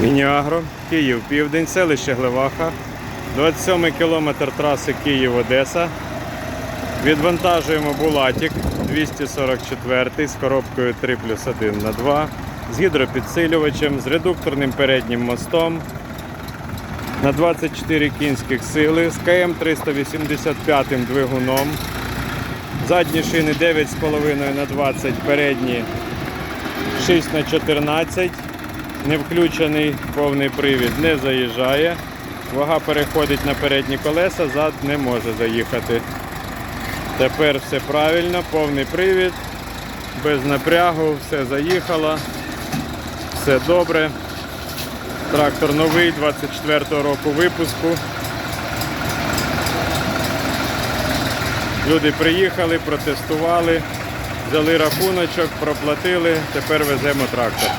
Мініагро, Київ, Південь, селище Глеваха, 27 кілометр траси Київ-Одеса. Відвантажуємо Булатік 244 з коробкою 3 плюс 1 на 2, з гідропідсилювачем, з редукторним переднім мостом на 24 кінських сили, з КМ 385 двигуном. Задні шини 9,5 на 20, передні 6 на 14. Не включений повний привід, не заїжджає. Вага переходить на передні колеса, зад не може заїхати. Тепер все правильно, повний привід, без напрягу, все заїхало, все добре. Трактор новий 24-го року випуску. Люди приїхали, протестували, взяли рахуночок, проплатили, тепер веземо трактор.